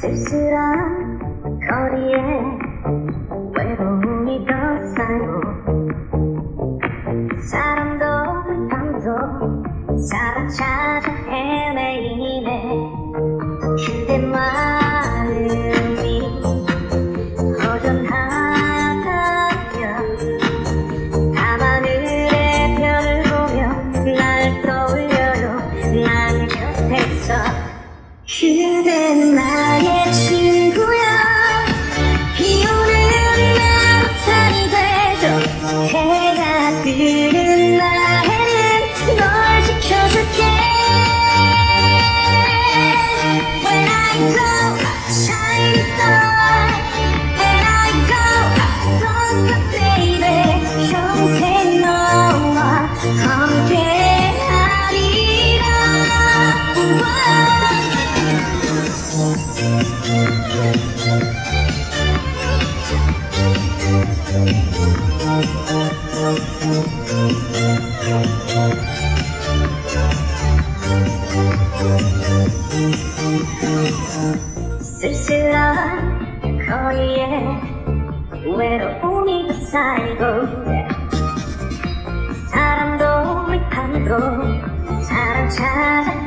쓸쓸한 거리에 외로움이 더 쌓이고 사람도 밤도 사람 찾아 그댄 나의 친구야. 비 오는 나산이 되죠 해가 뜨 쓸쓸한 거리에 외로움이 쌓이고 사람도 밤도 사람 찾아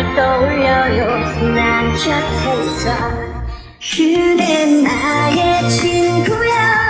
날 떠올려요. 난 곁에서 그대 나의 친구야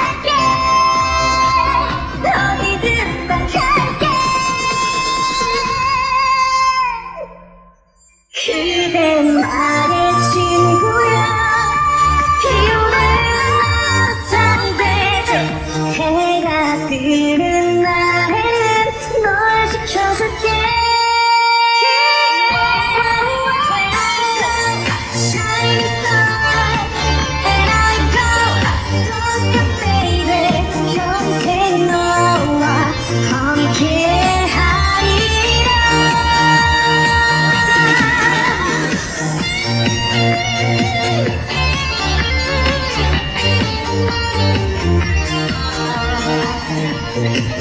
listening.